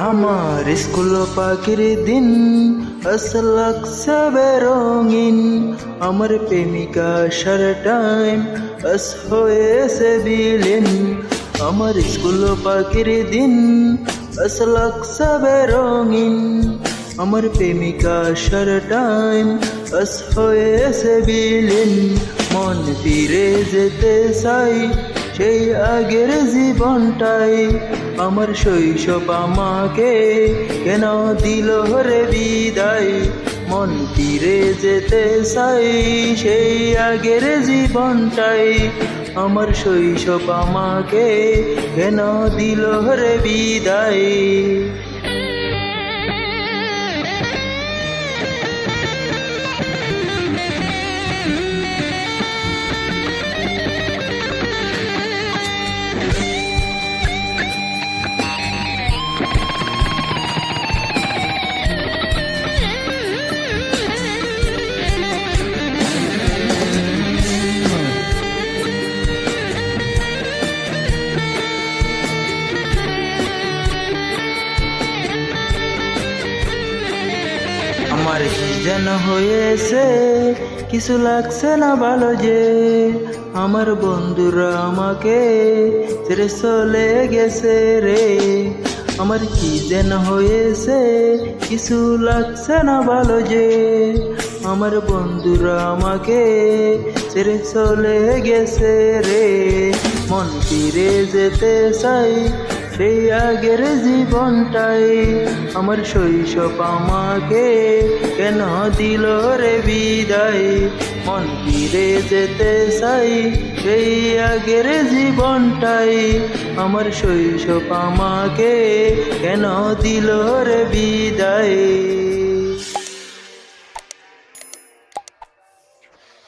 আমার স্কুল পাখির দিন আসলাক সবে রঙিন আমার প্রেমিকা সার টাইম আস হয়েছে বিলীন। আমার স্কুল পাখির দিন আসলাক সবে রঙিন আমার প্রেমিকা সার টাইম আস হয়েছে বিলীন। মন ফিরে যেতে চাই সেই আগের জীবনটাই আমার শৈশব আমাকে কেন দিল রে বিদায়? মন ফিরে যেতে চাই সেই আগের জীবনটাই আমার শৈশব আমাকে কেন দিল রে বিদায়? আমার কি যেন হয়েছে, কিছু লাগছে না ভালো যে। আমার বন্ধুরা আমাকে ছেড়ে চলে গেছে রে। আমার কি যেন হয়েছে, কিছু লাগছে না ভালো যে। আমার বন্ধুরা আমাকে ছেড়ে চলে গেছে রে। মন ফিরে যেতে চাই সেই আগের জীবনটাই আমার শৈশব আমাকে কেন দিল রে বিদায়? মন ফিরে যেতে চাই সেই আগের জীবনটাই। আমার শৈশব আমাকে কেন দিল রে বিদায়?